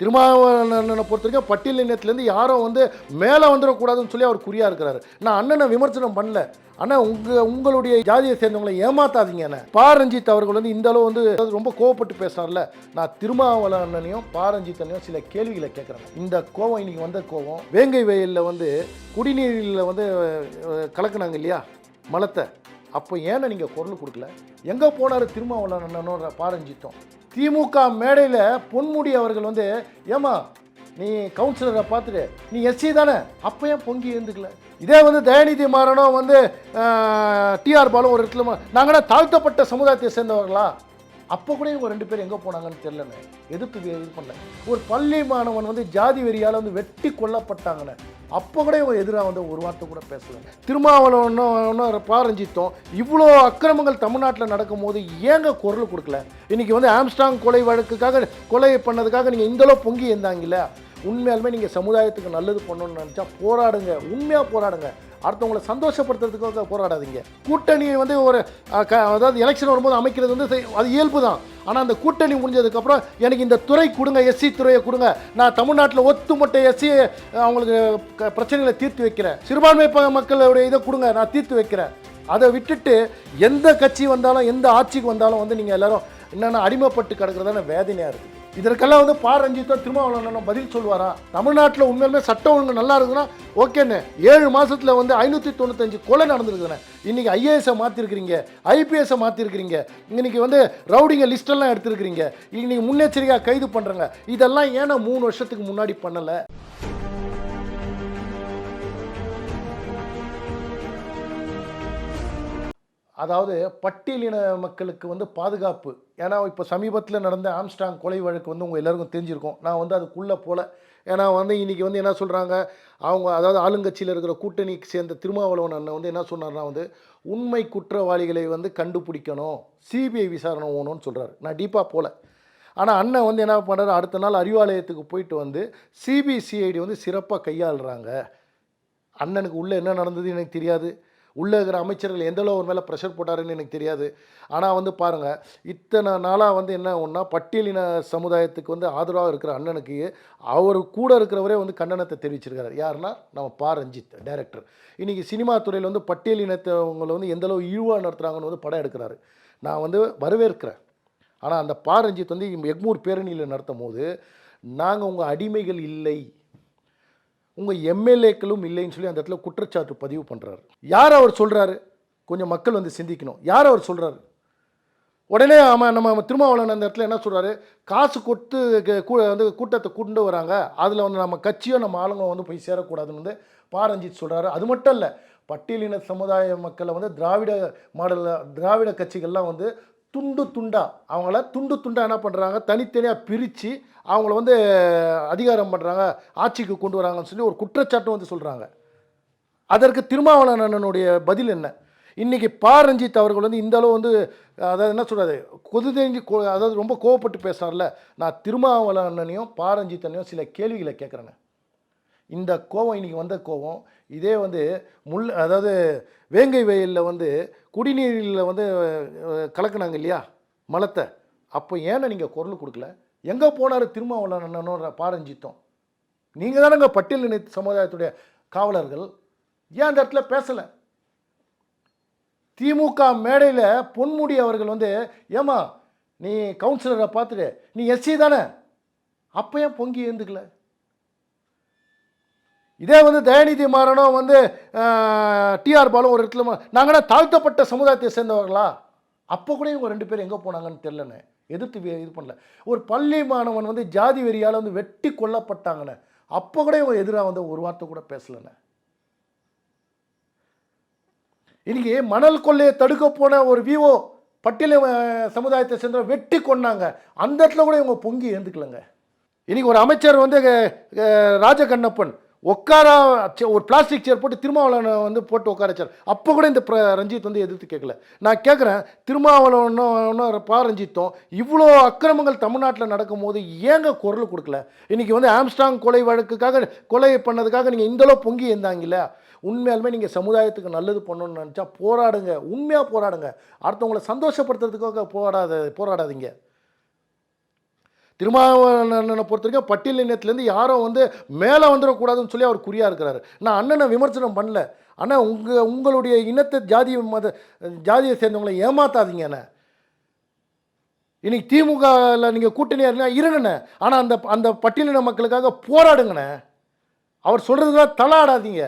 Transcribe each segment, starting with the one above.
திருமாவளவனை பொறுத்த வரைக்கும் பட்டியல் இனத்துலேருந்து யாரும் வந்து மேலே வந்துடக்கூடாதுன்னு சொல்லி அவர் குறியாக இருக்கிறாரு. நான் அண்ணனை விமர்சனம் பண்ணல. ஆனால் உங்கள் உங்களுடைய ஜாதியை சேர்ந்தவங்களை ஏமாத்தாதீங்க என்ன பா. ரஞ்சித் அவர்கள் வந்து இந்த அளவு வந்து ரொம்ப கோவப்பட்டு பேசுறாருல நான் திருமாவளவனையும் பா. ரஞ்சித்தனையும் சில கேள்விகளை கேட்குறேன். இந்த கோவம் இன்னைக்கு வந்த கோவம். வேங்கை வயலில் வந்து குடிநீரில் வந்து கலக்குனாங்க இல்லையா? மலத்தை. அப்போ ஏன்னா நீங்கள் குரல் கொடுக்கல? எங்கே போனார் திருமாவளவனோட பாரஞ்சித்தோம்? திமுக மேடையில் பொன்முடி அவர்கள் வந்து ஏமா நீ கவுன்சிலரை பார்த்துட்டு நீ எஸ்சி தானே? அப்போ ஏன் பொங்கி எழுந்துக்கல? இதே வந்து தயாநிதி மாறனும் வந்து டிஆர் பாலும் ஒரு இடத்துல நாங்கள்னா தாழ்த்தப்பட்ட சமுதாயத்தை சேர்ந்தவர்களா? அப்போ கூட இவங்க ரெண்டு பேரும் எங்கே போனாங்கன்னு தெரியலண்ணே. எதிர்த்து இது பண்ணல? ஒரு பள்ளி மாணவன் வந்து ஜாதி வெறியால் வந்து வெட்டி கொல்லப்பட்டாங்கண்ணே. அப்போ கூட இவங்க எதிராக வந்து ஒரு வார்த்தை கூட பேசலை திருமாவளவனும் பாரஞ்சித்தோம் இவ்வளோ அக்கிரமங்கள் தமிழ்நாட்டில் நடக்கும்போது ஏங்க குரல் கொடுக்கல? இன்னைக்கு வந்து ஆம்ஸ்டாங் கொலை வழக்குக்காக கொலை பண்ணதுக்காக நீங்கள் இந்தளவு பொங்கி இருந்தாங்கல்ல? உண்மையாலுமே நீங்கள் சமுதாயத்துக்கு நல்லது பண்ணணும்னு நினச்சா போராடுங்க. உண்மையாக போராடுங்க. அடுத்தவங்களை சந்தோஷப்படுத்துறதுக்காக போராடாதீங்க. கூட்டணி வந்து ஒரு க- அதாவது எலெக்ஷன் வரும்போது அமைக்கிறது வந்து அது இயல்பு தான். ஆனால் அந்த கூட்டணி முடிஞ்சதுக்கப்புறம் எனக்கு இந்த துறை கொடுங்க எஸ்சி துறையை கொடுங்க. நான் தமிழ்நாட்டில் ஒத்துமொட்ட எஸ்சி அவங்களுக்கு பிரச்சனைகளை தீர்த்து வைக்கிறேன். சிறுபான்மை மக்களுடைய இதை கொடுங்க நான் தீர்த்து வைக்கிறேன். அதை விட்டுட்டு எந்த கட்சி வந்தாலும் எந்த ஆட்சிக்கு வந்தாலும் வந்து நீங்கள் எல்லோரும் என்னென்னா அடிமைப்பட்டு கிடக்கிறதான வேதனையாக இருக்குது இதற்கெல்லாம் வந்து பா. ரஞ்சித்தோ திருமாவளவன் பதில் சொல்லுவாரா தமிழ்நாட்டில் உண்மையிலுமே சட்டம் ஒழுங்கு நல்லா இருக்குதுன்னா ஓகேண்ணே ஏழு மாதத்தில் வந்து ஐநூற்றி தொண்ணூத்தஞ்சு கொலை நடந்திருக்குதுண்ணே இன்றைக்கி ஐஏஎஸை மாற்றிருக்கிறீங்க ஐபிஎஸ்ஸை மாற்றிருக்கிறீங்க இன்னைக்கு வந்து ரவுடிங்க லிஸ்டெல்லாம் எடுத்திருக்கிறீங்க இன்னைக்கு முன்னெச்சரிக்கையாக கைது பண்ணுறங்க இதெல்லாம் ஏன்னா மூணு வருஷத்துக்கு முன்னாடி பண்ணலை? அதாவது பட்டியலின மக்களுக்கு வந்து பாதுகாப்பு. ஏன்னா இப்போ சமீபத்தில் நடந்த ஆம்ஸ்டாங் கொலை வழக்கு வந்து உங்கள் எல்லாருக்கும் தெரிஞ்சிருக்கும். நான் வந்து அதுக்குள்ளே போல. ஏன்னா வந்து இன்றைக்கி வந்து என்ன சொல்கிறாங்க அவங்க அதாவது ஆளுங்கட்சியில் இருக்கிற கூட்டணிக்கு சேர்ந்த திருமாவளவன் அண்ணன் வந்து என்ன சொன்னார்னா வந்து உண்மை குற்றவாளிகளை வந்து கண்டுபிடிக்கணும். சிபிஐ விசாரணை ஓணும்னு சொல்கிறாரு நான் டீப்பாக போகல ஆனால் அண்ணன் வந்து என்ன பண்ணுறாரு அடுத்த நாள் அறிவாலயத்துக்கு போயிட்டு வந்து சிபிசிஐடி வந்து சிறப்பாக கையாளுறாங்க. அண்ணனுக்கு உள்ளே என்ன நடந்தது எனக்கு தெரியாது. உள்ளே இருக்கிற அமைச்சர்கள் எந்த அளவு ஒரு மேலே ப்ரெஷர் போட்டாருன்னு எனக்கு தெரியாது. ஆனால் வந்து பாருங்கள் இத்தனை நாளாக வந்து என்ன ஒன்றா பட்டியலின சமுதாயத்துக்கு வந்து ஆதரவாக இருக்கிற அண்ணனுக்கு அவர் கூட இருக்கிறவரே வந்து கண்டனத்தை தெரிவிச்சிருக்காரு. யாருன்னா நம்ம பா. ரஞ்சித் டைரக்டர் இன்றைக்கி சினிமா துறையில் வந்து பட்டியலினத்தவங்களை வந்து எந்தளவு இழுவாக இழிவாக நடத்துகிறாங்கன்னு வந்து படம் எடுக்கிறாரு. நான் வந்து வரவேற்கிறேன். ஆனால் அந்த பா. ரஞ்சித் வந்து எக்மூர் பேரணியில் நடத்தும் போது நாங்கள் உங்கள் அடிமைகள் இல்லை. உங்கள் எம்எல்ஏக்களும் இல்லைன்னு சொல்லி அந்த இடத்துல குற்றச்சாட்டு பதிவு பண்ணுறாரு யார் அவர் சொல்கிறாரு கொஞ்சம் மக்கள் வந்து சிந்திக்கணும். யார் அவர் சொல்கிறாரு உடனே ஆமாம் நம்ம திருமாவளவன் அந்த இடத்துல என்ன சொல்கிறாரு காசு கொடுத்து க- கூ- வந்து கூட்டத்தை கொண்டு வராங்க. அதில் வந்து நம்ம கட்சியோ நம்ம ஆளுங்க வந்து போய் சேரக்கூடாதுன்னு வந்து பாரஞ்சித் சொல்கிறாரு அது மட்டும் இல்லை பட்டியலின சமுதாய மக்களை வந்து திராவிட மாடலில் திராவிட கட்சிகள்லாம் வந்து துண்டு துண்டாக அவங்கள துண்டு துண்டாக என்ன பண்ணுறாங்க தனித்தனியாக பிரித்து அவங்கள வந்து அதிகாரம் பண்ணுறாங்க ஆட்சிக்கு கொண்டு வராங்கன்னு சொல்லி ஒரு குற்றச்சாட்டும் வந்து சொல்கிறாங்க அதற்கு திருமாவளவன் அண்ணனுடைய பதில் என்ன? இன்றைக்கி பா. ரஞ்சித் அவர்கள் வந்து இந்த அளவு வந்து அதாவது என்ன சொல்கிறது கொது தெரிஞ்சு கோ- அதாவது ரொம்ப கோவப்பட்டு பேசுகிறார்ல நான் திருமாவளவன் அண்ணனையும் பா. ரஞ்சித் அண்ணனையும் சில கேள்விகளை கேட்குறேங்க. இந்த கோவம் இன்றைக்கி வந்த கோவம் இதே வந்து முள் அதாவது வேங்கை வயலில் வந்து குடிநீரில் வந்து கலக்குனாங்க இல்லையா மலத்தை. அப்போ ஏன்னா நீங்கள் குரல் கொடுக்கல? எங்கே போனார் திருமாவளவன் அண்ணனோட பாரஞ்சித்தோம்? நீங்கள் தானங்க பட்டியல் இணைத்து சமுதாயத்துடைய காவலர்கள். ஏன் அந்த இடத்துல பேசலை? திமுக மேடையில் பொன்முடி அவர்கள் வந்து ஏமா நீ கவுன்சிலரை பார்த்துட்டு நீ எஸ்சி தானே? அப்போ ஏன் பொங்கி எழுந்துக்கல? இதே வந்து தயாநிதி மாறனும் வந்து டிஆர் பாலும் ஒரு இடத்துல நாங்கள்னா தாழ்த்தப்பட்ட சமுதாயத்தை சேர்ந்தவர்களா? அப்போ கூட இவங்க ரெண்டு பேரும் எங்கே போனாங்கன்னு தெரிலண்ணே எதிர்த்து இது பண்ணல. ஒரு பள்ளி மாணவன் வந்து ஜாதி வெறியால் வந்து வெட்டி கொல்லப்பட்டாங்கண்ணே. அப்போ கூட இவங்க எதிராக வந்து ஒரு வார்த்தை கூட பேசலண்ணே. இன்னைக்கு மணல் கொள்ளையை தடுக்க போன ஒரு விவோ பட்டியல சமுதாயத்தை சேர்ந்த வெட்டி கொன்னாங்க. அந்த இடத்துல கூட இவங்க பொங்கி ஏந்துக்கலங்க. இன்றைக்கி ஒரு அமைச்சர் வந்து ராஜகண்ணப்பன் உட்கார சே- ஒரு பிளாஸ்டிக் சேர் போட்டு திருமாவளவனை வந்து போட்டு உட்கார வச்சார். அப்போ கூட இந்த பிர- ரஞ்சித் வந்து எதிர்த்து கேட்கல. நான் கேட்குறேன் திருமாவளவனும் பா ரஞ்சித்தும் இவ்வளோ அக்கிரமங்கள் தமிழ்நாட்டில் நடக்கும்போது ஏங்க குரல் கொடுக்கல? இன்னைக்கு வந்து ஆம்ஸ்டாங் கொலை வழக்குக்காக கொலை பண்ணதுக்காக நீங்கள் இந்தளவு பொங்கி இருந்தாங்கல்ல? உண்மையாலுமே நீங்கள் சமுதாயத்துக்கு நல்லது பண்ணணும்னு நினச்சா போராடுங்க. உண்மையாக போராடுங்க. அடுத்தவங்களை சந்தோஷப்படுத்துறதுக்காக போராடாத போராடாதீங்க. திருமாவளவனை பொறுத்த வரைக்கும் பட்டியல் இனத்துலேருந்து யாரும் வந்து மேலே வந்துடக்கூடாதுன்னு சொல்லி அவர் குறியாக இருக்கிறாரு. நான் அண்ணனை விமர்சனம் பண்ணல. ஆனால் உங்கள் உங்களுடைய இனத்தை ஜாதி மத ஜாதியை சேர்ந்தவங்களை ஏமாத்தாதீங்க அண்ணே. இன்னைக்கு திமுகவில் நீங்கள் கூட்டணியாக இருந்தால் இருங்கண்ணே. ஆனால் அந்த அந்த பட்டியலின மக்களுக்காக போராடுங்கண்ணே. அவர் சொல்கிறதுலாம் தலாடாதீங்க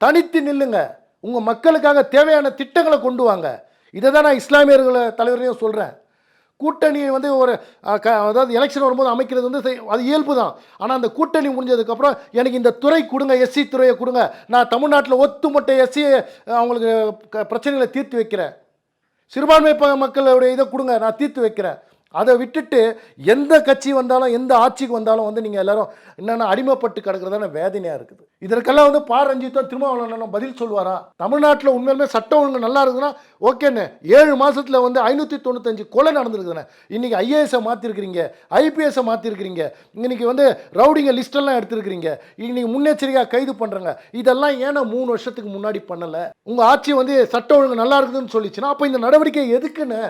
தனித்து நில்லுங்க. உங்கள் மக்களுக்காக தேவையான திட்டங்களை கொண்டு வாங்க. இதை தான் நான் இஸ்லாமியர்களை தலைவரையும் சொல்கிறேன் கூட்டணி வந்து ஒரு க அதாவது எலெக்ஷன் வரும்போது அமைக்கிறது வந்து அது இயல்பு தான். ஆனால் அந்த கூட்டணி முடிஞ்சதுக்கப்புறம் எனக்கு இந்த துறை கொடுங்க எஸ்சி துறையை கொடுங்க. நான் தமிழ்நாட்டில் ஒத்துமொட்ட எஸ்சி அவங்களுக்கு க- பிரச்சனைகளை தீர்த்து வைக்கிறேன். சிறுபான்மை மக்களுடைய இதை கொடுங்க நான் தீர்த்து வைக்கிறேன். அதை விட்டுட்டு எந்த கட்சி வந்தாலும் எந்த ஆட்சிக்கு வந்தாலும் வந்து நீங்கள் எல்லாரும் என்னென்ன அடிமைப்பட்டு கிடக்கிறதான வேதனையாக இருக்குது. இதற்கெல்லாம் வந்து பா. ரஞ்சித்தோ திருமாவளவன் பதில் சொல்லுவாரா? தமிழ்நாட்டில் உண்மையிலுமே சட்டம் ஒழுங்கு நல்லா இருக்குதுன்னா ஓகேண்ணே. ஏழு மாதத்தில் வந்து ஐநூற்றி தொண்ணூத்தஞ்சு கொலை நடந்திருக்குதுண்ணே. இன்றைக்கி ஐஏஎஸை மாற்றிருக்கிறீங்க ஐபிஎஸ்ஸை மாற்றிருக்கிறீங்க இன்னைக்கு வந்து ரவுடிங்க லிஸ்டெல்லாம் எடுத்துருக்கிறீங்க இன்னைக்கு முன்னெச்சரிக்கையாக கைது பண்ணுறங்க இதெல்லாம் ஏன்னா மூணு வருஷத்துக்கு முன்னாடி பண்ணலை? உங்கள் ஆட்சி வந்து சட்டம் ஒழுங்கு நல்லா இருக்குதுன்னு சொல்லிச்சுன்னா அப்போ இந்த நடவடிக்கை எதுக்குன்னு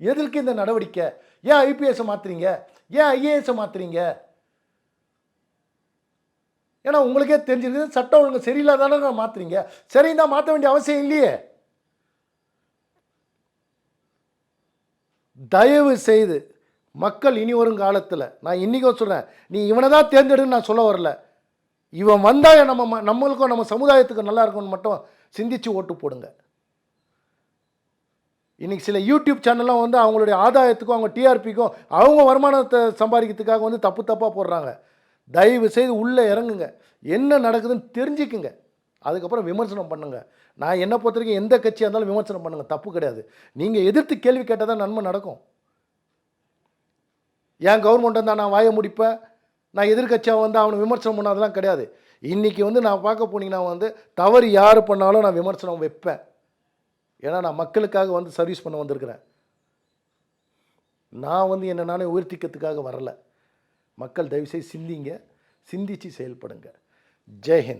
எதற்கு இந்த நடவடிக்கை? ஏன் ஐபிஎஸை மாற்றுறீங்க ஏன் ஐஏஎஸ்ஸை மாற்றுறீங்க ஏன்னா உங்களுக்கே தெரிஞ்சிருக்குது சட்டம் ஒழுங்கு சரியில்லாதானே மாற்றுறீங்க சரின்னு தான் மாற்ற வேண்டிய அவசியம் இல்லையே. தயவு செய்து மக்கள் இனி வரும் காலத்தில் நான் இன்றைக்கும் சொல்கிறேன் நீ இவனை தான் தேர்ந்தெடுன்னு நான் சொல்ல வரல. இவன் வந்தால் நம்ம ம- நம்மளுக்கும் நம்ம சமுதாயத்துக்கும் நல்லா இருக்கும்னு மட்டும் சிந்திச்சு ஓட்டு போடுங்க. இன்றைக்கி சில யூடியூப் சேனல்லாம் வந்து அவங்களுடைய ஆதாயத்துக்கும் அவங்க டிஆர்பிக்கும் அவங்க வருமானத்தை சம்பாதிக்கிறதுக்காக வந்து தப்பு தப்பாக போடுறாங்க. தயவு செய்து உள்ளே இறங்குங்க. என்ன நடக்குதுன்னு தெரிஞ்சுக்குங்க. அதுக்கப்புறம் விமர்சனம் பண்ணுங்க. நான் என்னை பொறுத்த வரைக்கும் எந்த கட்சியாக இருந்தாலும் விமர்சனம் பண்ணுங்கள் தப்பு கிடையாது. நீங்கள் எதிர்த்து கேள்வி கேட்டால் தான் நன்மை நடக்கும். ஏன் கவர்மெண்ட் வந்தால் நான் வாய முடிப்பேன். நான் எதிர்க்கட்சியாக வந்து அவனை விமர்சனம் பண்ணாதெல்லாம் கிடையாது. இன்றைக்கி வந்து நான் பார்க்க போனீங்கன்னா வந்து தவறு யார் பண்ணாலும் நான் விமர்சனம் வைப்பேன். ஏன்னா நான் மக்களுக்காக வந்து சர்வீஸ் பண்ண வந்திருக்கிறேன். நான் வந்து என்ன நானே உயர்த்திக்கிறதுக்காக வரலை. மக்கள் தயவுசெய்து சிந்திங்க. சிந்தித்து செயல்படுங்க. ஜெய்ஹிந்த்